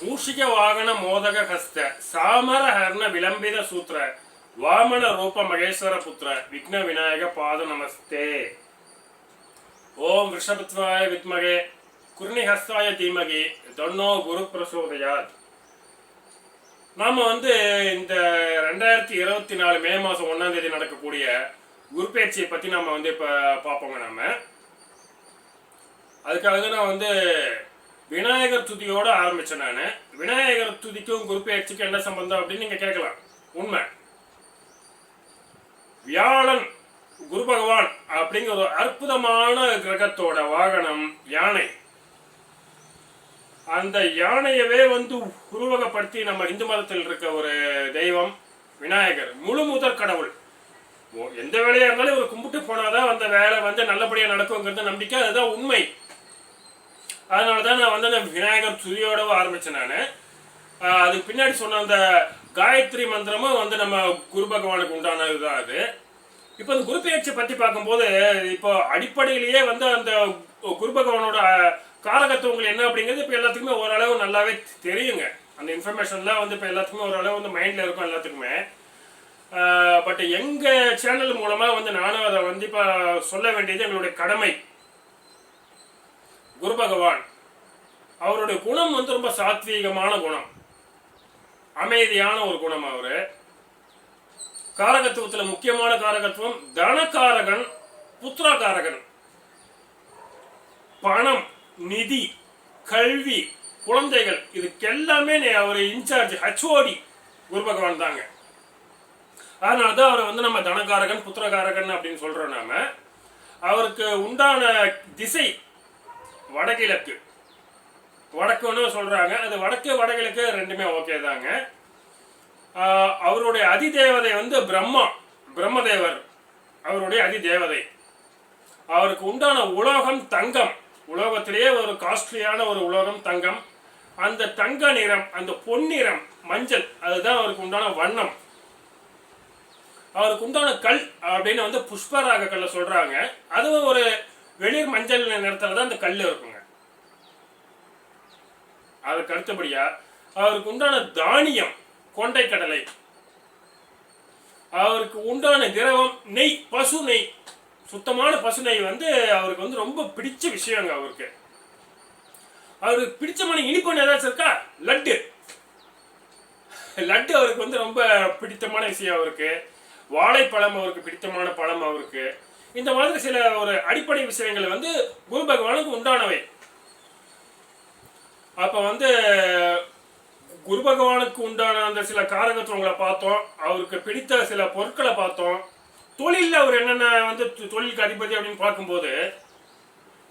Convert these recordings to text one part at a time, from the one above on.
பூஷிக வாகன மோதக ஹஸ்த சாமர ஹர்ண விளம்பித சூத்திர வாமன ரூப மகேஸ்வர புத்திர விக்ன விநாயக பாத நமஸ்தே. ஓம் ரிஷபத்வாய வித்மகே குருணிஹஸ்தாய தீமகி தொன்னோ குரு பிரசோதையார் நாம வந்து இந்த ரெண்டாயிரத்தி இருபத்தி நாலு மே மாசம் ஒன்றாம் தேதி நடக்கக்கூடிய குருப்பேச்சியை பத்தி நம்ம வந்து இப்போ பார்ப்போங்க நாம். அதுக்காக நான் வந்து விநாயகர் துதியோட ஆரம்பிச்சேன் நான். விநாயகர் துதிக்கும் குரு என்ன சம்பந்தம் அப்படின்னு நீங்கள் கேட்கலாம். உண்மை. வியாழன் குரு பகவான் அப்படிங்கிற ஒரு அற்புதமான கிரகத்தோட வாகனம் யானை. அந்த யானையவே வந்து உருவகப்படுத்தி நம்ம இந்து மதத்தில் இருக்க ஒரு தெய்வம் விநாயகர். முழு முதற் கடவுள். ஓ, எந்த வேலையா இருந்தாலும் இவர் கும்பிட்டு போனாதான் அந்த வேலை வந்து நல்லபடியா நடக்குங்கிறது நம்பிக்கை. அதுதான் உண்மை. அதனால தான் நான் வந்து அந்த விநாயகர் துதியோடவும் ஆரம்பித்தேன் நான். அதுக்கு பின்னாடி சொன்ன அந்த காயத்ரி மந்திரமும் வந்து நம்ம குரு பகவானுக்கு உண்டானது தான் அது. இப்போ இந்த குரு பெயர்ச்சியை பற்றி பார்க்கும்போது இப்போ அடிப்படையிலேயே வந்து அந்த குரு பகவானோட காரகத்துவங்கள் என்ன அப்படிங்கிறது இப்போ எல்லாத்துக்குமே ஓரளவு நல்லாவே தெரியுங்க. அந்த இன்ஃபர்மேஷன்லாம் வந்து இப்போ எல்லாத்துக்குமே ஓரளவு வந்து மைண்டில் இருக்கும் எல்லாத்துக்குமே. பட் எங்கள் சேனல் மூலமாக வந்து நானும் அதை வந்து இப்போ சொல்ல வேண்டியது எங்களுடைய கடமை. குரு பகவான் அவருடைய குணம் வந்து ரொம்ப சாத்வீகமான குணம். அமைதியான ஒரு குணம் அவரு. காரகத்துவத்துல முக்கியமான காரகத்துவம் தனக்காரகன் புத்திரகாரகன். பணம் நிதி கல்வி குழந்தைகள் இதுக்கெல்லாமே நே- அவர் இன்சார்ஜ் ஹச்ஓடி குரு பகவான் தாங்க. அதனால தான் அவரை வந்து நம்ம தனக்காரகன் புத்திரகாரகன் அப்படின்னு சொல்றோம் நாம. அவருக்கு உண்டான திசை வடகிழக்கு. வடக்குன்னு சொல்றாங்க. அது வடக்கு வடகிழக்கு ரெண்டுமே ஓகே தாங்க. அவருடைய அதிதேவதை வந்து பிரம்மா பிரம்மதேவர் அவருடைய அதிதேவதை. அவருக்கு உண்டான உலோகம் தங்கம். உலோகத்திலேயே ஒரு காஸ்ட்லியான ஒரு உலோகம் தங்கம். அந்த தங்க நிறம் அந்த பொன்னிறம் மஞ்சள் அதுதான் அவருக்கு உண்டான வண்ணம். அவருக்கு உண்டான கல் அப்படின்னு வந்து புஷ்பராக கல்ல சொல்றாங்க. அதுவும் ஒரு வெளிர் மஞ்சள் நிறத்துல தான் அந்த கல் இருக்கும். அதுக்கு அடுத்தபடியா அவருக்கு உண்டான தானியம் கொண்டை கடலை அவருக்கு உண்டான திரவம் நெய் பசு நெய். சுத்தமான பசு நெய் வந்து அவருக்கு வந்து ரொம்ப பிடிச்ச விஷயங்க அவருக்கு. அவருக்கு பிடிச்சமான இனிப்பு ஏதாச்சும் இருக்கா? லட்டு. லட்டு அவருக்கு வந்து ரொம்ப பிடித்தமான விஷயம் அவருக்கு. வாழைப்பழம் அவருக்கு பிடித்தமான பழம் அவருக்கு. இந்த மாதிரி சில ஒரு அடிப்படை விஷயங்கள் வந்து குரு பகவானுக்கு உண்டானவை. அப்போ வந்து குரு பகவானுக்கு உண்டான அந்த சில காரகத்துவங்களை பார்த்தோம். அவருக்கு பிடித்த சில பொருட்களை பார்த்தோம். தொழிலில் அவர் என்னென்ன வந்து தொழிலுக்கு அதிபதி அப்படின்னு பார்க்கும்போது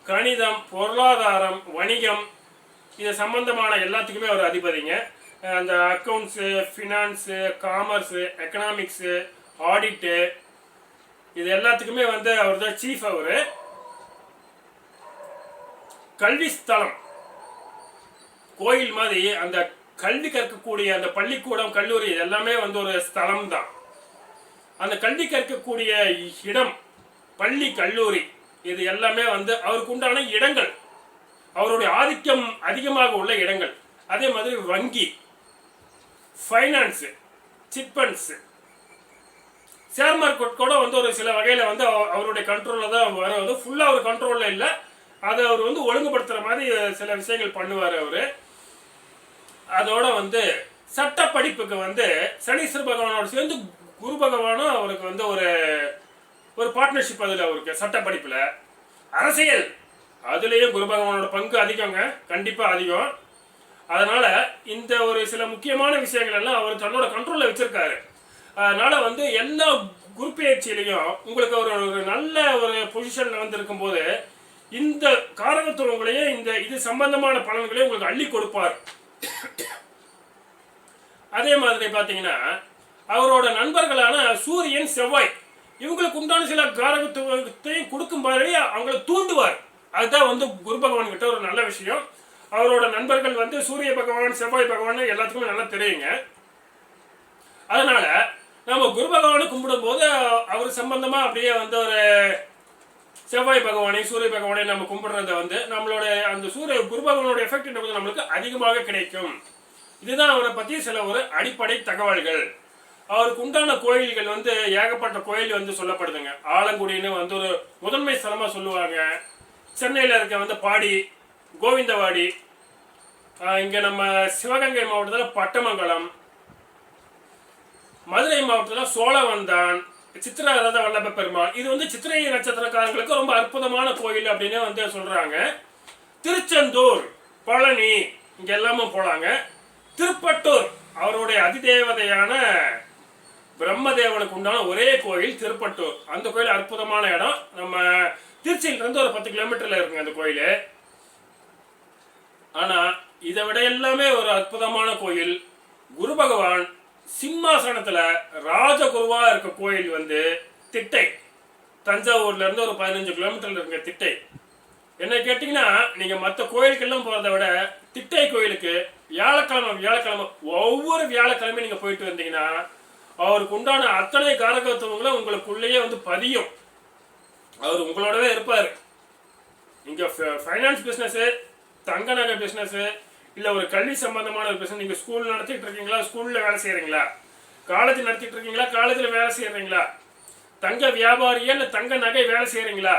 கணிதம் பொருளாதாரம் வணிகம் இது சம்பந்தமான எல்லாத்துக்குமே அவர் அதிபதிங்க. அந்த அக்கௌண்ட்ஸு ஃபினான்ஸு காமர்ஸு எக்கனாமிக்ஸு ஆடிட்டு இது எல்லாத்துக்குமே வந்து அவர் தான் சீஃப் அவர். கல்வி ஸ்தலம். கோயில் மாதிரி அந்த கல்வி கற்கக்கூடிய அந்த பள்ளிக்கூடம் கல்லூரி எல்லாமே வந்து ஒரு ஸ்தலம் தான் அந்த கல்வி கற்கக்கூடிய இடம் பள்ளி கல்லூரி இது எல்லாமே வந்து அவருக்கு உண்டான இடங்கள். அவருடைய ஆதிக்கம் அதிகமாக உள்ள இடங்கள். அதே மாதிரி வங்கி ஃபைனான்ஸு சிட்பண்ட்ஸ். ஷேர் மார்க்கெட் கூட வந்து ஒரு சில வகையில் வந்து அவ- அவருடைய கண்ட்ரோலில் தான் வரும். ஃபுல்லாக அவர் கண்ட்ரோலில் இல்லை. அதை அவர் வந்து ஒழுங்குபடுத்துகிற மாதிரி சில விஷயங்கள் பண்ணுவார் அவர். அதோட வந்து சட்ட படிப்புக்கு வந்து சனீஸ்வர பகவானோட சேர்ந்து குரு பகவானும் அவருக்கு வந்து ஒரு ஒரு பார்ட்னர்ஷிப் அதில் அவருக்கு சட்ட படிப்பில் அரசியல். அதுலேயும் குரு பகவானோட பங்கு அதிகங்க. கண்டிப்பாக அதிகம். அதனால இந்த ஒரு சில முக்கியமான விஷயங்கள் எல்லாம் அவர் தன்னோட கண்ட்ரோலில் வச்சிருக்காரு. அதனால வந்து எல்லா குரு பயிற்சியிலையும் உங்களுக்கு ஒரு ஒரு நல்ல ஒரு பொசிஷன்ல வந்து இருக்கும்போது இந்த காரகத்துவங்களையும் இந்த இது சம்பந்தமான பலன்களையும் உங்களுக்கு அள்ளி கொடுப்பார். அதே மாதிரி பார்த்தீங்கன்னா அவரோட நண்பர்களான சூரியன் செவ்வாய் இவங்களுக்கு உண்டான சில காரகத்துவத்தையும் கொடுக்கும் மாதிரி அவங்கள தூண்டுவார். அதுதான் வந்து குரு பகவான் கிட்ட ஒரு நல்ல விஷயம். அவரோட நண்பர்கள் வந்து சூரிய பகவான் செவ்வாய் பகவான் எல்லாத்துக்குமே நல்லா தெரியுங்க. அதனால நம்ம குரு பகவானை கும்பிடும் போது அவர் சம்பந்தமா அப்படியே வந்து ஒரு செவ்வாய் பகவானை சூரிய பகவானை நம்ம கும்பிடுறத வந்து நம்மளோட அந்த சூரிய குரு பகவானோட எஃபெக்ட் நம்மளுக்கு அதிகமாக கிடைக்கும். இதுதான் அவரை பற்றி சில ஒரு அடிப்படை தகவல்கள். அவருக்கு உண்டான கோயில்கள் வந்து ஏகப்பட்ட கோயில் வந்து சொல்லப்படுதுங்க. ஆலங்குடின்னு வந்து ஒரு முதன்மை ஸ்தலமாக சொல்லுவாங்க. சென்னையில் இருக்க வந்து பாடி கோவிந்தவாடி இங்கே நம்ம சிவகங்கை மாவட்டத்தில் பட்டமங்கலம் மதுரை மாவட்டத்தில் சோழவந்தான் சித்திரரத வல்லப பெருமாள். இது வந்து சித்திரை நட்சத்திரக்காரங்களுக்கு ரொம்ப அற்புதமான கோயில் அப்படின்னு வந்து சொல்றாங்க. திருச்செந்தூர் பழனி இங்க எல்லாமும் போலாங்க. திருப்பட்டூர் அவருடைய அதிதேவதையான பிரம்மதேவனுக்கு உண்டான ஒரே கோயில் திருப்பட்டூர். அந்த கோயில் அற்புதமான இடம். நம்ம திருச்சியில இருந்து ஒரு பத்து கிலோமீட்டர்ல இருக்குங்க அந்த கோயில். ஆனா இதை விட எல்லாமே ஒரு அற்புதமான கோயில். குரு பகவான் சிம்மாசனத்துல ராஜகுருவா இருக்க கோயில் வந்து திட்டை. தஞ்சாவூர்ல இருந்து ஒரு பதினஞ்சு கிலோமீட்டர்ல இருக்க திட்டை. என்ன கேட்டீங்கன்னா நீங்க மற்ற கோயிலுக்கெல்லாம் போறதை விட திட்டை கோயிலுக்கு வியாழக்கிழமை வியாழக்கிழமை ஒவ்வொரு வியாழக்கிழமை நீங்க போயிட்டு வந்தீங்கன்னா அவருக்கு உண்டான அத்தனை காரகத்துவங்களும் உங்களுக்குள்ளேயே வந்து பதியும். அவர் உங்களோடவே இருப்பாரு. நீங்க ஃபைனான்ஸ் பிசினஸ் தங்க நகை பிசினஸ் இல்ல ஒரு கல்வி சம்பந்தமான ஒரு பிரச்சனை. நீங்க ஸ்கூல் நடத்திட்டு இருக்கீங்களா? ஸ்கூல்ல வேலை செய்யறீங்களா? காலேஜ் நடத்திட்டு இருக்கீங்களா? காலேஜ்ல வேலை செய்யறீங்களா? தங்க வியாபாரியா இல்ல தங்க நகை வேலை செய்யறீங்களா?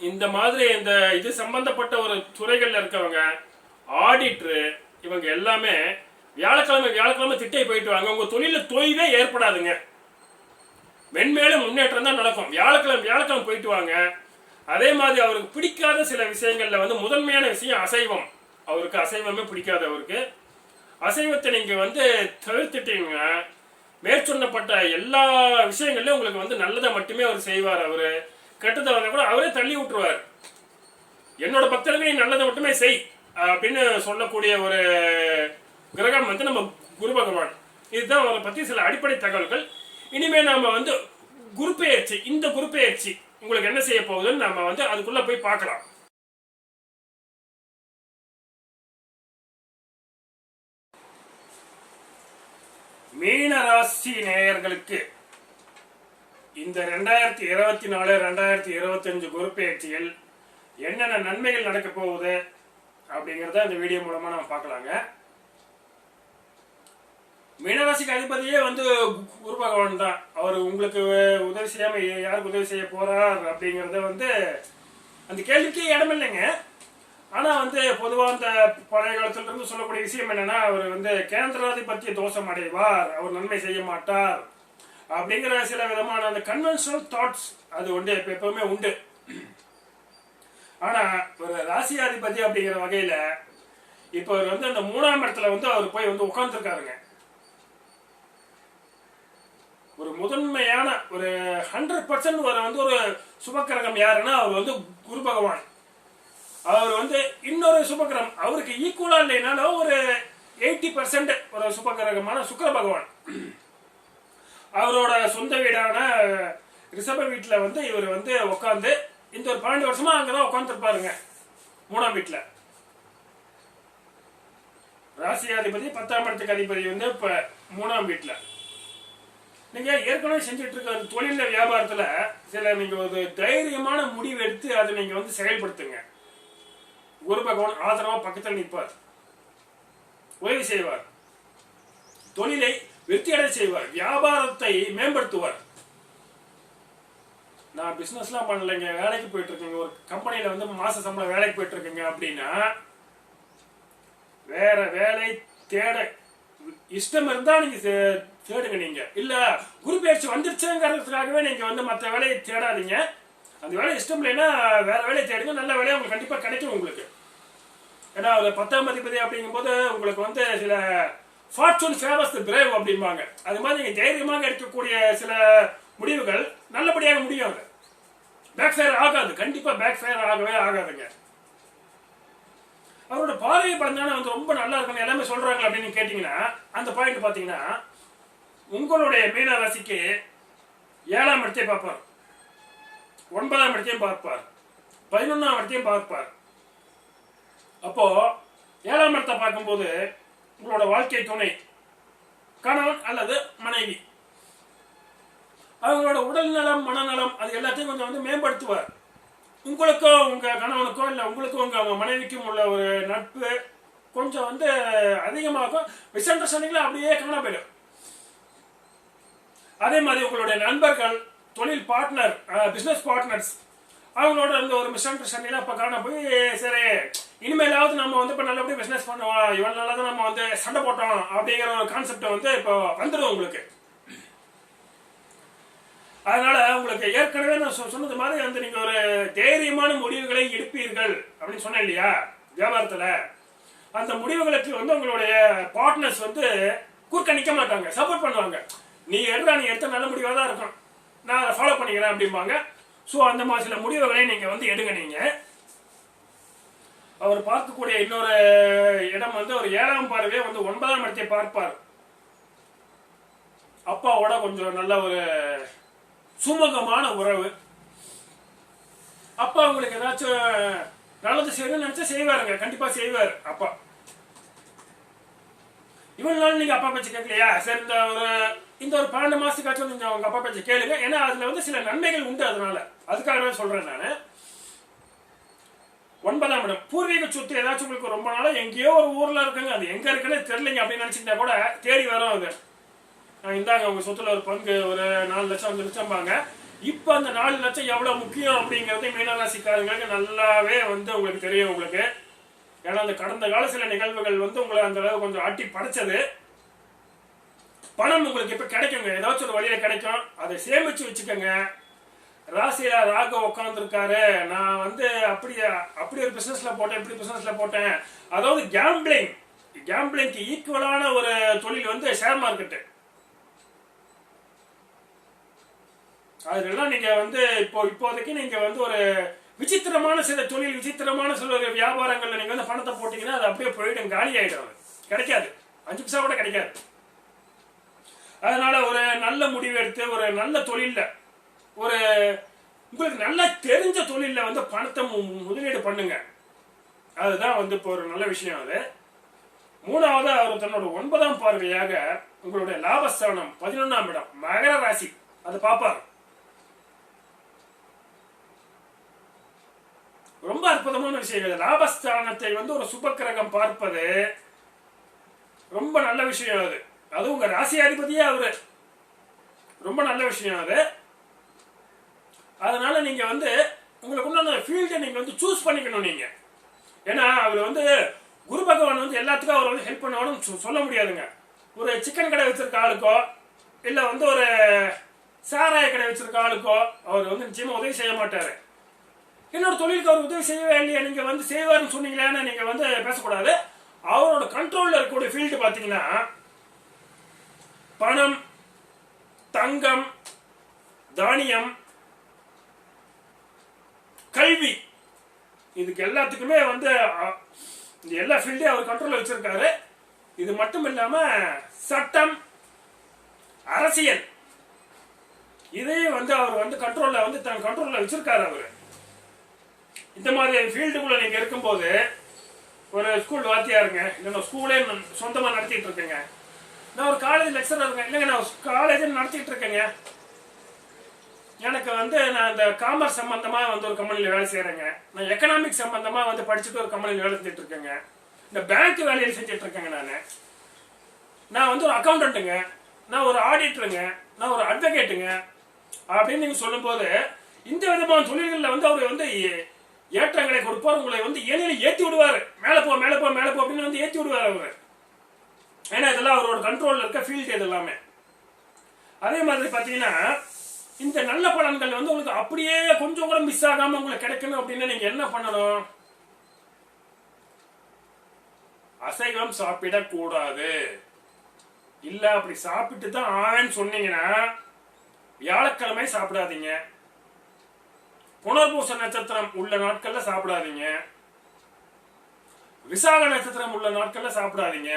இந்த மாதிரி இந்த இது சம்பந்தப்பட்ட ஒரு துறைகள்ல இருக்கவங்க ஆடிட்ரு இவங்க எல்லாமே வியாழக்கிழமை வியாழக்கிழமை திட்டை போயிட்டு வாங்க. உங்க தொழில தொய்வே ஏற்படாதுங்க. மென்மேலும் முன்னேற்றம் தான் நடக்கும். வியாழக்கிழமை வியாழக்கிழமை போயிட்டு வாங்க. அதே மாதிரி அவருக்கு பிடிக்காத சில விஷயங்கள்ல வந்து முதன்மையான விஷயம் அசைவம். அவருக்கு அசைவமே பிடிக்காது அவருக்கு. அசைவத்தை நீங்க வந்து தவிர்த்துட்டீங்க. மேற்சொன்னப்பட்ட எல்லா விஷயங்கள்லயும் உங்களுக்கு வந்து நல்லதை மட்டுமே அவர் செய்வார் அவரு. கெட்டதை வந்தா கூட அவரே தள்ளி விட்டுருவார். என்னோட பக்தர்களே நீ நல்லதை மட்டுமே செய் அப்படின்னு சொல்லக்கூடிய ஒரு கிரகம் வந்து நம்ம குரு பகவான். இதுதான் அவரை பத்தி சில அடிப்படை தகவல்கள். இனிமே நாம வந்து குரு பெயர்ச்சி இந்த குரு பெயர்ச்சி உங்களுக்கு என்ன செய்ய போகுதுன்னு நம்ம வந்து அதுக்குள்ள போய் பார்க்கலாம். மீன ராசி நேயர்களுக்கு இந்த ரெண்டாயிரத்தி இருபத்தி நாலு ரெண்டாயிரத்தி இருபத்தஞ்சு குரு என்னென்ன நன்மைகள் நடக்க போகுது அப்படிங்கிறத இந்த வீடியோ மூலமா நம்ம பார்க்கலாங்க. மீனராசிக்கு அதிபதியே வந்து குரு பகவான் தான். அவர் உங்களுக்கு உதவி செய்யாம யாருக்கு உதவி செய்ய போறார் அப்படிங்கறத வந்து அந்த கேள்விக்கு இடம் இல்லைங்க ஆனா வந்து பொதுவா அந்த பழைய காலத்துல இருந்து சொல்லக்கூடிய விஷயம் என்னன்னா அவர் வந்து கேந்திராதிபத்திய தோஷம் அடைவார் அவர் நன்மை செய்ய மாட்டார் அப்படிங்கிற சில விதமான அந்த கன்வென்ஷனல் தாட்ஸ் அது உண்டு எப்பவுமே உண்டு. ஆனா ஒரு ராசியாதிபதி அப்படிங்கிற வகையில இப்ப அவர் வந்து அந்த மூணாம் இடத்துல வந்து அவர் போய் வந்து உட்கார்ந்துருக்காருங்க ஒரு முதன்மையான ஒரு ஹண்ட்ரட் பர்சன்ட் ஒரு வந்து ஒரு சுபக்கிரகம் யாருன்னா அவர் வந்து குரு பகவான். அவர் வந்து இன்னொரு சுபகிரகம். அவருக்கு ஈக்குவலா இல்லைனாலும் ஒரு எயிட்டி பர்சன்ட் ஒரு சுபகிரகமான சுக்கர பகவான். அவரோட சொந்த வீடான ரிஷப வீட்டில் வந்து இவர் வந்து உட்காந்து இந்த ஒரு பன்னெண்டு வருஷமா அங்கதான் உட்காந்துருப்பாருங்க மூணாம் வீட்டில் ராசியாதிபதி பத்தாம் இடத்துக்கு அதிபதி வந்து இப்ப மூணாம் வீட்டில் நீங்க ஏற்கனவே செஞ்சுட்டு இருக்க அந்த தொழில வியாபாரத்துல சில நீங்க ஒரு தைரியமான முடிவு எடுத்து அதை நீங்க வந்து செயல்படுத்துங்க. குரு பகவான் ஆதரவா பக்கத்தில் நிற்பார். உதவி செய்வார். தொழிலை வெற்றியடை செய்வார். வியாபாரத்தை மேம்படுத்துவார். நான் பிஸ்னஸ்லாம் பண்ணலைங்க. வேலைக்கு போயிட்டு இருக்கேங்க ஒரு கம்பெனியில் வந்து மாச சம்பளம் வேலைக்கு போயிட்டு இருக்கேங்க அப்படின்னா வேற வேலை தேட இஷ்டம் இருந்தா நீங்க தே- தேடுங்க நீங்க. இல்ல குரு பயிற்சி வந்துருச்சுங்கிறதுக்காகவே நீங்க வந்து மற்ற வேலையை தேடாதீங்க. அந்த வேலை இஷ்டம் இல்லைன்னா வேற வேலையை தேடுங்க. நல்ல வேலையை உங்களுக்கு கண்டிப்பா கிடைக்கும் உங்களுக்கு. ஏன்னா அது பத்தாம் அதிபதி அப்படிங்கும்போது உங்களுக்கு வந்து சில ஃபார்ச்சூன் ஃபேவர்ஸ் தி பிரேவ் அப்படிம்பாங்க. அது மாதிரி நீங்க தைரியமாக எடுக்கக்கூடிய சில முடிவுகள் நல்லபடியாக முடியும் அது. பேக் ஃபயர் ஆகாது. கண்டிப்பா பேக் ஃபயர் ஆகவே ஆகாதுங்க. அவரோட பார்வை படம் வந்து ரொம்ப நல்லா இருக்கணும் எல்லாமே சொல்றாங்க அப்படின்னு கேட்டீங்கன்னா அந்த பாயிண்ட் பாத்தீங்கன்னா உங்களுடைய மீன ராசிக்கு ஏழாம் இடத்தையும் பார்ப்பார். ஒன்பதாம் இடத்தையும் பார்ப்பார். பதினொன்னாம் இடத்தையும் பார்ப்பார். அப்போ ஏழாம் இடத்தை பார்க்கும்போது உங்களோட வாழ்க்கை துணை கணவன் அல்லது மனைவி. அவங்களோட உடல் நலம் மனநலம் அது எல்லாத்தையும் கொஞ்சம் வந்து மேம்படுத்துவார். உங்களுக்கோ உங்க கணவனுக்கோ இல்ல உங்களுக்கோ உங்க மனைவிக்கும் உள்ள ஒரு நட்பு கொஞ்சம் வந்து அதிகமாகும் மிஸ் அண்டர்ஸ்டாண்டிங்ல அப்படியே காண போயிடும். அதே மாதிரி உங்களுடைய நண்பர்கள் தொழில் பார்ட்னர் பிசினஸ் பார்ட்னர்ஸ் அவங்களோட அந்த ஒரு மிஸ் அண்டர்ஸ்டாண்டிங்ல அப்போ காண போய் சரி. இனிமேலாவது நம்ம வந்து இப்ப நல்லபடியா பிசினஸ் பண்ணுவோம் இவன் நல்லா தான் நம்ம வந்து சண்டை போட்டோம் அப்படிங்கிற ஒரு கான்செப்ட் வந்து இப்போ வந்துடும் உங்களுக்கு. அதனால உங்களுக்கு ஏற்கனவே நான் சொ- சொன்னது மாதிரி வந்து நீங்க ஒரு தைரியமான முடிவுகளை எடுப்பீர்கள் அப்படின்னு சொன்னேன் இல்லையா? வியாபாரத்துல. அந்த முடிவுகளுக்கு வந்து உங்களுடைய பார்ட்னர்ஸ் வந்து குறுக்க மாட்டாங்க சப்போர்ட் பண்ணுவாங்க. நீ எடுறா நீ எடுத்த நல்ல முடிவாக தான் இருக்கும். நான் அதை ஃபாலோ பண்ணிக்கிறேன் அப்படிம்பாங்க. ஸோ அந்த மாதிரி சில முடிவுகளை நீங்க வந்து எடுங்க நீங்க. அவர் பார்க்கக்கூடிய இன்னொரு இடம் வந்து ஒரு ஏழாம் பார்வையே வந்து ஒன்பதாம் இடத்தை பார்ப்பார். அப்பாவோட கொஞ்சம் நல்ல ஒரு சுமூகமான உறவு. அப்பா உங்களுக்கு ஏதாச்சும் நல்லது செய்யணும்னு நினைச்சா செய்வாருங்க. கண்டிப்பா செய்வார் அப்பா. இவ்வளவு நாள் நீங்க அப்பா பேச்சு கேட்கலையா? சரி இந்த ஒரு இந்த ஒரு பன்னெண்டு மாசத்துக்காச்சும் நீங்க உங்க அப்பா பேச்சு கேளுங்க. ஏன்னா அதுல வந்து சில நன்மைகள் உண்டு அதனால. அதுக்காகவே சொல்றேன் நான். ஒன்பதாம் இடம். பூர்வீக சொத்து ஏதாச்சும் உங்களுக்கு ரொம்ப நாளா எங்கேயோ ஒரு ஊர்ல இருக்குங்க. அது எங்க இருக்குன்னு தெரியலைங்க அப்படின்னு நினைச்சிட்டா கூட தேடி வரும் அது. இந்தாங்க உங்க சொத்துல ஒரு பங்கு ஒரு நாலு லட்சம் அஞ்சு லட்சம் பாங்க இப்ப அந்த நாலு லட்சம் எவ்வளவு முக்கியம் அப்படிங்கறது மீனராசிக்காரங்களுக்கு நல்லாவே வந்து உங்களுக்கு தெரியும் உங்களுக்கு. ஏன்னா அந்த கடந்த கால சில நிகழ்வுகள் வந்து உங்களை அந்த அளவு கொஞ்சம் ஆட்டி படைச்சது. பணம் உங்களுக்கு இப்ப கிடைக்குங்க. ஏதாச்சும் ஒரு வழியில கிடைக்கும். அதை சேமிச்சு வச்சுக்கோங்க. ராசியில ராக உட்காந்துருக்காரு நான் வந்து அப்படி அப்படி ஒரு பிசினஸ்ல போட்டேன் இப்படி பிசினஸ்ல போட்டேன். அதாவது கேம்பிளிங் கேம்பிளிங்க்கு ஈக்குவலான ஒரு தொழில் வந்து ஷேர் மார்க்கெட்டு அதெல்லாம் நீங்க வந்து இப்போ இப்போதைக்கு நீங்க வந்து ஒரு விசித்திரமான சில தொழில் விசித்திரமான சில ஒரு வியாபாரங்கள்ல நீங்க வந்து பணத்தை போட்டீங்கன்னா அது அப்படியே போயிடும் காலி ஆயிடும் கிடைக்காது. அஞ்சு பைசா கூட கிடைக்காது. அதனால ஒரு நல்ல முடிவு எடுத்து ஒரு நல்ல தொழில்ல ஒரு உங்களுக்கு நல்லா தெரிஞ்ச தொழிலில் வந்து பணத்தை மு- முதலீடு பண்ணுங்க. அதுதான் வந்து இப்போ ஒரு நல்ல விஷயம் அது. மூணாவது அவர் தன்னோட ஒன்பதாம் பார்வையாக உங்களுடைய லாபஸ்தானம் பதினொன்னாம் இடம் மகர ராசி. அதை பார்ப்பார். ரொம்ப அற்புதமான விஷயங்கள் லாபஸ்தானத்தை வந்து ஒரு சுபக்கிரகம் பார்ப்பது ரொம்ப நல்ல விஷயம் அது. அது உங்க ராசியாதிபதியே அவரு. ரொம்ப நல்ல விஷயம் அது. அதனால நீங்க வந்து உங்களுக்கு உண்டான ஃபீல்டை நீங்க வந்து சூஸ் பண்ணிக்கணும் நீங்க. ஏன்னா அவர் வந்து குரு பகவான் வந்து எல்லாத்துக்கும் அவர் வந்து ஹெல்ப் பண்ணணும்னு சொல்ல முடியாதுங்க. ஒரு சிக்கன் கடை வச்சிருக்க ஆளுக்கோ இல்ல வந்து ஒரு சாராய கடை வச்சிருக்க ஆளுக்கோ அவர் வந்து நிச்சயமா உதவி செய்ய மாட்டாரு. என்னோட தொழிலுக்கு அவர் உதவி செய்யவே இல்லையா நீங்க வந்து செய்வாருன்னு சொன்னீங்களேன்னு நீங்க வந்து பேசக்கூடாது. அவரோட கண்ட்ரோல்ல இருக்கக்கூடிய ஃபீல்டு பாத்தீங்கன்னா பணம் தங்கம் தானியம் கல்வி. இதுக்கு எல்லாத்துக்குமே வந்து இந்த எல்லா ஃபீல்டையும் அவர் கண்ட்ரோல்ல வச்சிருக்காரு. இது மட்டும் இல்லாம சட்டம் அரசியல். இதையும் வந்து அவர் வந்து கண்ட்ரோல்ல வந்து தன் கண்ட்ரோல்ல வச்சிருக்காரு அவரு. இந்த மாதிரி ஃபீல்டுக்குள்ள நீங்க இருக்கும்போது ஒரு ஸ்கூல் வாத்தியா இருங்க இல்லைன்னா ஸ்கூலே சொந்தமா நடத்திட்டு இருக்கேங்க. நான் ஒரு காலேஜ் லெக்சரருங்க இல்லைங்க நான் காலேஜ் நடத்திட்டு இருக்கேங்க. எனக்கு வந்து நான் இந்த காமர்ஸ் சம்பந்தமா வந்து ஒரு கம்பெனியில் வேலை செய்யறேங்க நான் எக்கனாமிக் சம்பந்தமா வந்து படிச்சுட்டு ஒரு கம்பெனியில் வேலை செஞ்சுட்டு இருக்கேங்க. இந்த பேங்க் வேலையில் செஞ்சுட்டு இருக்கேங்க நான். நான் வந்து ஒரு அக்கௌண்டன்ட்டுங்க நான் ஒரு ஆடிட்டருங்க நான் ஒரு அட்வொகேட்டுங்க அப்படின்னு நீங்க சொல்லும்போது இந்த விதமான தொழில்களில் வந்து அவர் வந்து ஏ- ஏற்றங்களை கொடுப்பார். உங்களை வந்து எளிதில் ஏற்றி விடுவார். மேலே போ மேலே போ மேலே போ அப்படின்னு வந்து ஏற்றி விடுவார் அவர். ஏன்னா இதெல்லாம் அவரோட கண்ட்ரோல்ல இருக்க ஃபீல்டு இது எல்லாமே. அதே மாதிரி பார்த்தீங்கன்னா இந்த நல்ல பலன்கள் வந்து உங்களுக்கு அப்படியே கொஞ்சம் கூட மிஸ் ஆகாம உங்களுக்கு கிடைக்கணும் அப்படின்னு நீங்க என்ன பண்ணணும்? அசைவம் சாப்பிடக்கூடாது. இல்ல அப்படி சாப்பிட்டு தான் ஆவேன்னு சொன்னீங்கன்னா வியாழக்கிழமை சாப்பிடாதீங்க. புனர்பூச நட்சத்திரம் உள்ள நாட்கள்ல சாப்பிடாதீங்க. விசாக நட்சத்திரம் உள்ள நாட்கள்ல சாப்பிடாதீங்க.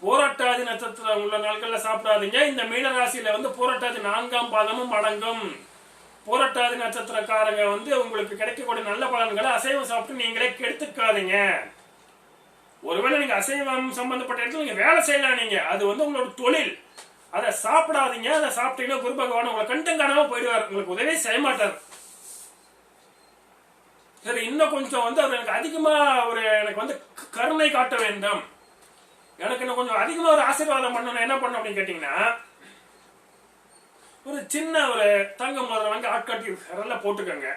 போராட்டாதி நட்சத்திரம் உள்ள நாட்கள்ல சாப்பிடாதீங்க. இந்த மீன ராசியில வந்து போராட்டாதி நான்காம் பாதமும் அடங்கும். போராட்டாதி நட்சத்திரக்காரங்க வந்து உங்களுக்கு கிடைக்கக்கூடிய நல்ல பலன்களை அசைவம் சாப்பிட்டு நீங்களே கெடுத்துக்காதீங்க. ஒருவேளை நீங்க அசைவம் சம்பந்தப்பட்ட இடத்துல நீங்க வேலை செய்யலாம் நீங்க. அது வந்து உங்களோட தொழில். அதை சாப்பிடாதீங்க. அதை சாப்பிட்டீங்கன்னா குரு பகவான் உங்களை கண்டும் காணாம போயிடுவார். உங்களுக்கு உதவி செய்ய மாட்டார். சரி இன்னும் கொஞ்சம் வந்து அவர் எனக்கு அதிகமா ஒரு எனக்கு வந்து கருணை காட்ட வேண்டும். எனக்கு இன்னும் கொஞ்சம் அதிகமா ஒரு ஆசீர்வாதம் பண்ணணும் என்ன பண்ணணும் அப்படின்னு கேட்டீங்கன்னா ஒரு சின்ன ஒரு தங்க மோதிரம் வாங்கி ஆட்காட்டி விரல போட்டுக்கோங்க.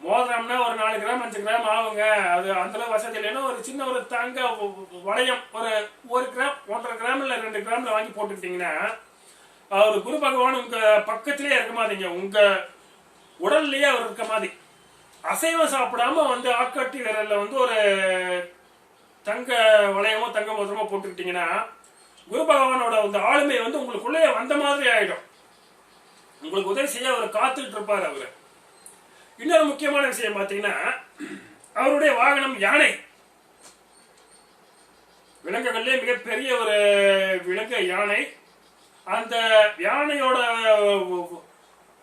மோதிரம்னா ஒரு நாலு கிராம் அஞ்சு கிராம் ஆகுங்க. அது அந்த அளவு வசதி இல்லைன்னா ஒரு சின்ன ஒரு தங்க வளையம் ஒரு ஒரு கிராம் ஒன்றரை கிராம் இல்ல ரெண்டு கிராம்ல வாங்கி போட்டுக்கிட்டீங்கன்னா அவர் குரு பகவான் உங்க பக்கத்திலே இருக்க மாதிரிங்க. உங்க உடல்லயே அவர் இருக்க மாதிரி. அசைவம் சாப்பிடாம வந்து ஆட்காட்டி விரல்ல வந்து ஒரு தங்க வளையமோ தங்க மோதிரமோ போட்டுக்கிட்டீங்கன்னா குரு பகவானோட அந்த ஆளுமை வந்து உங்களுக்குள்ளே வந்த மாதிரி ஆயிடும். உங்களுக்கு உதவி செய்ய அவர் காத்துக்கிட்டு இருப்பார் அவர். இன்னொரு முக்கியமான விஷயம் பார்த்தீங்கன்னா அவருடைய வாகனம் யானை. விலங்குகள்லேயே மிகப்பெரிய ஒரு விலங்கு யானை. அந்த யானையோட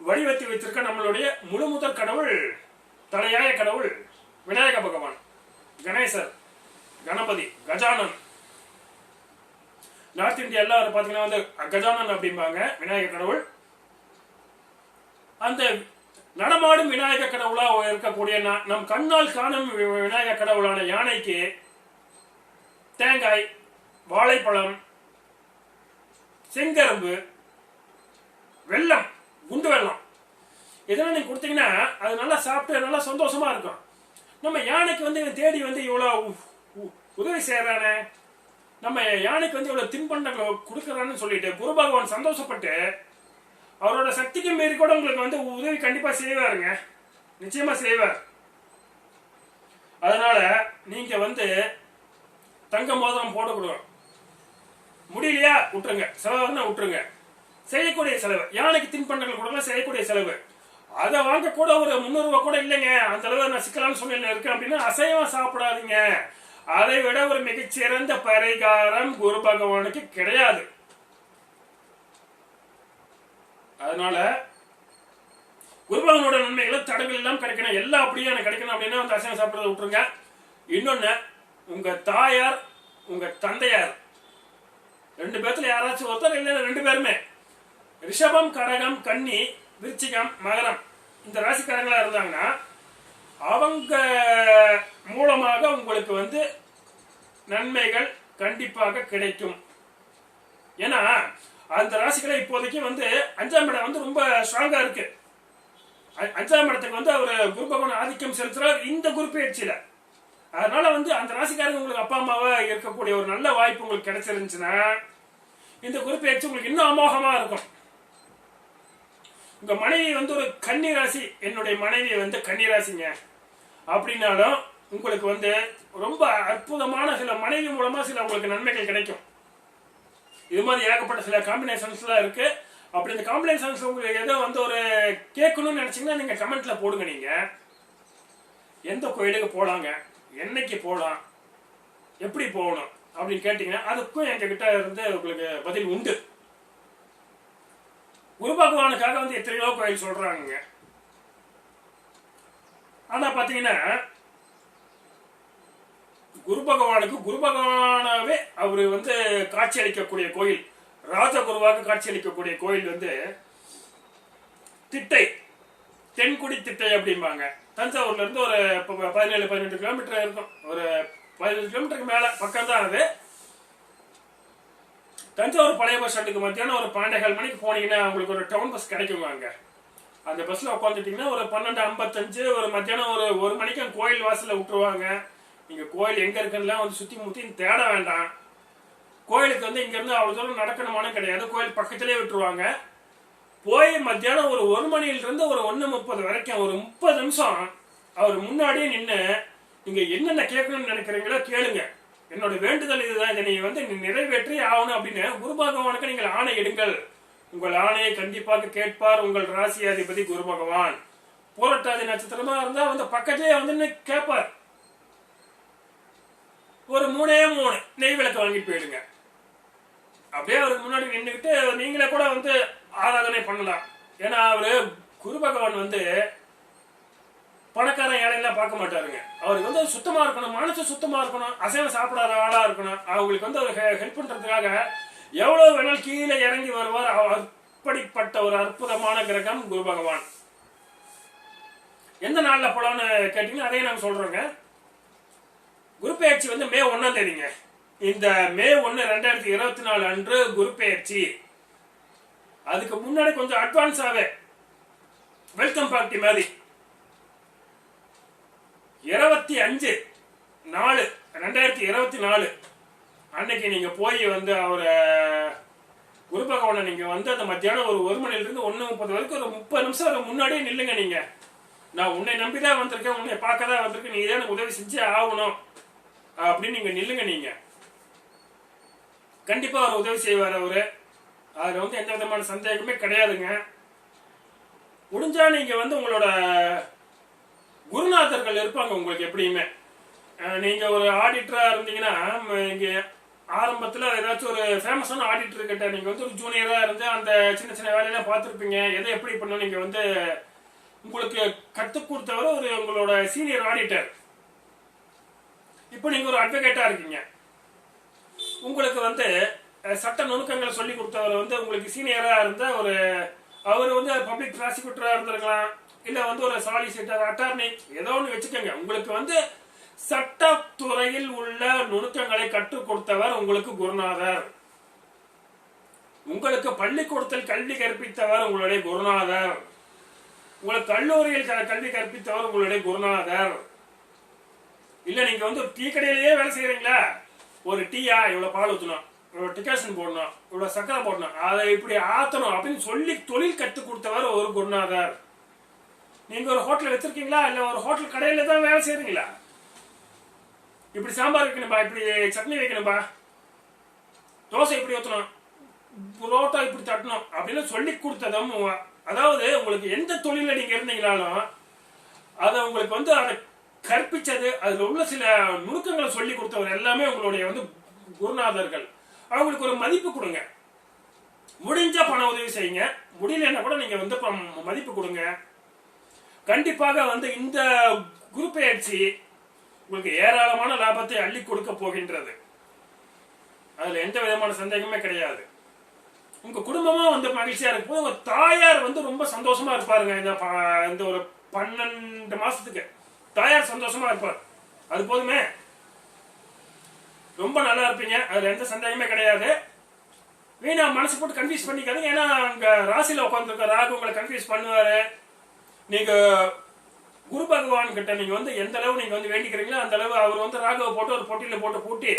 வடிவத்தை வைத்திருக்க நம்மளுடைய முழு முதல் கடவுள் தலையாய கடவுள் விநாயக பகவான் கணேசர். கணபதி கஜானன். நார்த் இந்தியா எல்லாரும் பார்த்தீங்கன்னா வந்து கஜானன் அப்படிம்பாங்க விநாயக கடவுள். அந்த நடமாடும் விநாயக கடவுளா இருக்கக்கூடிய நம் கண்ணால் காணும் விநாயகர் விநாயக கடவுளான யானைக்கு தேங்காய் வாழைப்பழம் செங்கரும்பு வெள்ளம் குண்டு வெள்ளம் இதெல்லாம் நீங்க கொடுத்தீங்கன்னா அது நல்லா சாப்பிட்டு நல்லா சந்தோஷமா இருக்கும். நம்ம யானைக்கு வந்து தேடி வந்து இவ்வளோ உதவி செய்யறானே நம்ம யானைக்கு வந்து இவ்வளோ தின்பண்டங்களை கொடுக்கறான்னு சொல்லிட்டு குரு பகவான் சந்தோஷப்பட்டு அவரோட சக்திக்கு மீறி கூட உங்களுக்கு வந்து உதவி கண்டிப்பா செய்வாருங்க. நிச்சயமா செய்வார். அதனால நீங்க வந்து தங்க மோதிரம் போடக்கூடாது முடியலையா? விட்டுருங்க. செலவுன்னா விட்டுருங்க. செய்யக்கூடிய செலவு. யானைக்கு தின்பண்டங்கள் கொடுக்கலாம் செய்யக்கூடிய செலவு. அதை வாங்க கூட ஒரு முந்நூறு ரூபாய் கூட இல்லைங்க. அந்த அளவு நான் சிக்கலான சூழ்நிலை இருக்கேன் அப்படின்னா அசைவம் சாப்பிடாதீங்க. அதை விட ஒரு மிகச்சிறந்த பரிகாரம் குரு பகவானுக்கு கிடையாது. அதனால குருபகனோட நன்மைகளும் தடங்கள் எல்லாம் கிடைக்கணும். எல்லாம் அப்படியே எனக்கு கிடைக்கணும் அப்படின்னா வந்து அசைவம் சாப்பிட்றத விட்டுருங்க. இன்னொன்னு உங்க தாயார் உங்க தந்தையார் ரெண்டு பேர்த்துல யாராச்சும் ஒருத்தர் இல்லை ரெண்டு பேருமே ரிஷபம் கடகம் கன்னி விருச்சிகம் மகரம் இந்த ராசிக்காரங்களா இருந்தாங்கன்னா அவங்க மூலமாக உங்களுக்கு வந்து நன்மைகள் கண்டிப்பாக கிடைக்கும். ஏன்னா அந்த ராசிகளை இப்போதைக்கு வந்து அஞ்சாம் இடம் வந்து ரொம்ப ஸ்ட்ராங்கா இருக்கு. அஞ்சாம் இடத்துக்கு வந்து அவர் குரு பகவான் ஆதிக்கம் செலுத்துறார் இந்த குரு பயிற்சியில. அதனால வந்து அந்த ராசிக்காரங்க உங்களுக்கு அப்பா அம்மாவா இருக்கக்கூடிய ஒரு நல்ல வாய்ப்பு உங்களுக்கு கிடைச்சிருந்துச்சுன்னா இந்த குரு பயிற்சி உங்களுக்கு இன்னும் அமோகமா இருக்கும். உங்க மனைவி வந்து ஒரு கன்னிராசி என்னுடைய மனைவி வந்து கன்னிராசிங்க. அப்படின்னாலும் உங்களுக்கு வந்து ரொம்ப அற்புதமான சில மனைவி மூலமா சில உங்களுக்கு நன்மைகள் கிடைக்கும். இது மாதிரி ஏகப்பட்ட சில காம்பினேஷன்ஸ்லாம் இருக்கு. அப்படி இந்த காம்பினேஷன்ஸ் உங்களுக்கு ஏதோ வந்து ஒரு கேட்கணும்னு நினைச்சீங்கன்னா நீங்க கமெண்ட்ல போடுங்க நீங்க. எந்த கோயிலுக்கு போலாங்க? என்னைக்கு போகலாம் எப்படி போகணும்? அப்படின்னு கேட்டீங்கன்னா அதுக்கும் எங்ககிட்ட இருந்து உங்களுக்கு பதில் உண்டு. குரு பகவானுக்காக வந்து எத்தனையோ கோயில் சொல்றாங்க ஆனா பாத்தீங்கன்னா குரு பகவானுக்கு குரு பகவானாவே அவர் வந்து காட்சி அளிக்கக்கூடிய கோயில் ராஜகுருவாக காட்சி அளிக்கக்கூடிய கோயில் வந்து திட்டை தென்குடி திட்டை அப்படிம்பாங்க. தஞ்சாவூர்ல இருந்து ஒரு ப- பதினேழு பதினெட்டு கிலோமீட்டர் இருக்கும். ஒரு பதினஞ்சு கிலோமீட்டருக்கு மேல பக்கம் தான் அது. தஞ்சாவூர் பழைய பஸ் ஸ்டாண்டுக்கு மத்தியானம் ஒரு பன்னெண்டு மணிக்கு போனீங்கன்னா உங்களுக்கு ஒரு டவுன் பஸ் கிடைக்குங்க அங்க. அந்த பஸ்ல உட்காந்துட்டீங்கன்னா ஒரு பன்னெண்டு ஐம்பத்தஞ்சு ஒரு மத்தியானம் ஒரு ஒரு மணிக்கு கோயில் வாசலில் விட்டுருவாங்க. நீங்கள் கோயில் எங்க இருக்குன்னு வந்து சுத்தி முத்தி தேட வேண்டாம். கோயிலுக்கு வந்து இங்க இருந்து அவ்வளவு தூரம் நடக்கணுமானு கிடையாது. கோயில் பக்கத்திலே விட்டுருவாங்க. போய் மத்தியானம் ஒரு ஒரு மணியிலிருந்து ஒரு ஒன்று முப்பது வரைக்கும் ஒரு முப்பது நிமிஷம் அவர் முன்னாடியே நின்று நீங்க என்னென்ன கேட்கணும்னு நினைக்கிறீங்களோ கேளுங்க. என்னோட வேண்டுதல் இதுதான். இதை வந்து நிறைவேற்றி ஆகணும் அப்படின்னு குரு பகவானுக்கு நீங்கள் ஆணை எடுங்கள். உங்கள் ஆணையை கண்டிப்பாக கேட்பார் உங்கள் ராசி அதிபதி குரு பகவான். போராட்டாதி நட்சத்திரமா இருந்தா வந்து பக்கத்திலே வந்து கேட்பார். ஒரு மூணே மூணு நெய் விளக்கு வாங்கிட்டு போயிடுங்க. அப்படியே அவருக்கு முன்னாடி நின்றுக்கிட்டு நீங்களே கூட வந்து ஆராதனை பண்ணலாம். ஏன்னா அவரு குரு பகவான் வந்து பணக்காரன் ஏழையெல்லாம் பார்க்க மாட்டாருங்க. அவருக்கு வந்து சுத்தமா இருக்கணும் மனசு சுத்தமா இருக்கணும் அசைவம் சாப்பிடாத ஆளா இருக்கணும். அவங்களுக்கு வந்து ஒரு ஹெல்ப் பண்றதுக்காக எவ்வளவு வேணாலும் கீழே இறங்கி வருவார். அவர் அப்படிப்பட்ட ஒரு அற்புதமான கிரகம் குரு பகவான். எந்த நாள்ல போலாம்னு கேட்டீங்கன்னா அதையும் நாங்க சொல்றோங்க. குரு பெயர்ச்சி வந்து மே ஒன்னாம் தேதிங்க. இந்த மே ஒன்று ரெண்டாயிரத்தி இருபத்தி நாலு அன்று குரு பெயர்ச்சி. அதுக்கு முன்னாடி கொஞ்சம் அட்வான்ஸாவே வெல்கம் பார்ட்டி மாதிரி. இருபத்தி அஞ்சு. நாலு. ரெண்டாயிரத்தி இருபத்தி நாலு. அன்னைக்கு நீங்க போய் வந்து அவரை குருபகவனை நீங்கள் நீங்க வந்து அந்த மத்தியானம் ஒரு ஒரு மணில இருந்து முப்பது வரைக்கும் ஒரு முப்பது நிமிஷம் முன்னாடியே நில்லுங்க நீங்க. நான் உன்னை நம்பி தான் வந்திருக்கேன் உன்னை பார்க்க தான் வந்திருக்கேன் நீ தான் எனக்கு உதவி செஞ்சே ஆகணும். அப்படின்னு நீங்க நில்லுங்க நீங்க. கண்டிப்பா அவர் உதவி செய்வார் அவரு. அதுல வந்து எந்த விதமான சந்தேகமே கிடையாதுங்க. முடிஞ்சா நீங்க வந்து உங்களோட குருநாதர்கள் இருப்பாங்க உங்களுக்கு எப்படியுமே. நீங்க ஒரு ஆடிட்டரா இருந்தீங்கன்னா இங்க ஆரம்பத்துல ஏதாச்சும் ஒரு ஃபேமஸான ஆடிட்டர் கிட்ட நீங்க வந்து ஒரு ஜூனியரா இருந்து அந்த சின்ன சின்ன வேலையெல்லாம் பார்த்துருப்பீங்க. எதை எப்படி பண்ணணும் நீங்க வந்து உங்களுக்கு கற்றுக் கொடுத்தவர் ஒரு உங்களோட சீனியர் ஆடிட்டர் இப்போ நீங்க ஒரு அட்வொகேட்டா இருக்கீங்க. உங்களுக்கு வந்து சட்ட நுணுக்கங்களை சொல்லி கொடுத்தவர் வந்து உங்களுக்கு சீனியரா இருந்த ஒரு அவர் வந்து பப்ளிக் ப்ராசிக்யூட்டரா இருந்திருக்கலாம். இல்ல வந்து ஒரு சாலிசிட்டர் அட்டார்னி ஏதோ ஒன்று வச்சுக்கோங்க. உங்களுக்கு வந்து சட்டத்துறையில் உள்ள நுணுக்கங்களை கற்றுக் கொடுத்தவர் உங்களுக்கு குருநாதர். உங்களுக்கு பள்ளிக்கூடத்தில் கல்வி கற்பித்தவர் உங்களுடைய குருநாதர். உங்களுக்கு கல்லூரியில் கல்வி கற்பித்தவர் உங்களுடைய குருநாதர். இல்ல நீங்க வந்து டீ கடையிலேயே வேலை செய்யறீங்களா ஒரு டீயா? இவ்வளவு பால் ஊத்தணும். இவ்வளவு டிகாஷன் போடணும் இவ்வளவு சக்கரை போடணும் அதை இப்படி ஆத்தணும் அப்படின்னு சொல்லி தொழில் கற்றுக் கொடுத்தவர் ஒரு குருநாதர். நீங்க ஒரு ஹோட்டல் வச்சிருக்கீங்களா இல்ல ஒரு ஹோட்டல் கடையில தான் வேலை செய்யறீங்களா இப்படி சாம்பார் வைக்கணும்பா இப்படி சட்னி வைக்கணும்பா? தோசை இப்படி ஊற்றணும் புரோட்டா இப்படி தட்டணும் அப்படின்னு சொல்லி கொடுத்ததும் அதாவது உங்களுக்கு எந்த தொழில நீங்க இருந்தீங்களாலும் அதை உங்களுக்கு வந்து அதை கற்பிச்சது அதுல உள்ள சில நுணுக்கங்களை சொல்லி கொடுத்தவர் எல்லாமே உங்களுடைய வந்து குருநாதர்கள். அவங்களுக்கு ஒரு மதிப்பு கொடுங்க. முடிஞ்ச பண உதவி செய்யுங்க. முடியலன்னா கூட நீங்க வந்து மதிப்பு கொடுங்க. கண்டிப்பாக வந்து இந்த குரு பெயர்ச்சி உங்களுக்கு ஏராளமான லாபத்தை அள்ளி கொடுக்க போகின்றது. அதுல எந்த விதமான சந்தேகமே கிடையாது. உங்க குடும்பமா வந்து மகிழ்ச்சியா இருக்கும் உங்க தாயார் வந்து ரொம்ப சந்தோஷமா இருப்பாருங்க. இந்த ப- இந்த ஒரு பன்னெண்டு மாசத்துக்கு. தாயார் சந்தோஷமா இருப்பார். அது போதுமே. ரொம்ப நல்லா இருப்பீங்க. அதுல எந்த சந்தேகமே கிடையாது. வீணா மனசு போட்டு கன்ஃபியூஸ் பண்ணிக்காதீங்க. ஏன்னா அங்க ராசியில உட்காந்துருக்க ராகு உங்களை கன்ஃபியூஸ் பண்ணுவாரு. நீங்க குரு பகவான் கிட்ட நீங்க வந்து எந்த அளவு நீங்க வந்து வேண்டிக்கிறீங்களோ அந்த அளவு அவர் வந்து ராகுவை போட்டு ஒரு போட்டியில் போட்டு பூட்டி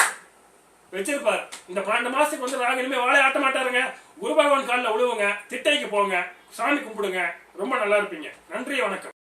வச்சிருப்பார். இந்த பன்னெண்டு மாசத்துக்கு வந்து ராகு இனிமே வாழை ஆட்ட மாட்டாருங்க. குரு பகவான் காலில் விழுவுங்க திட்டைக்கு போங்க. சாமி கும்பிடுங்க. ரொம்ப நல்லா இருப்பீங்க. நன்றி வணக்கம்.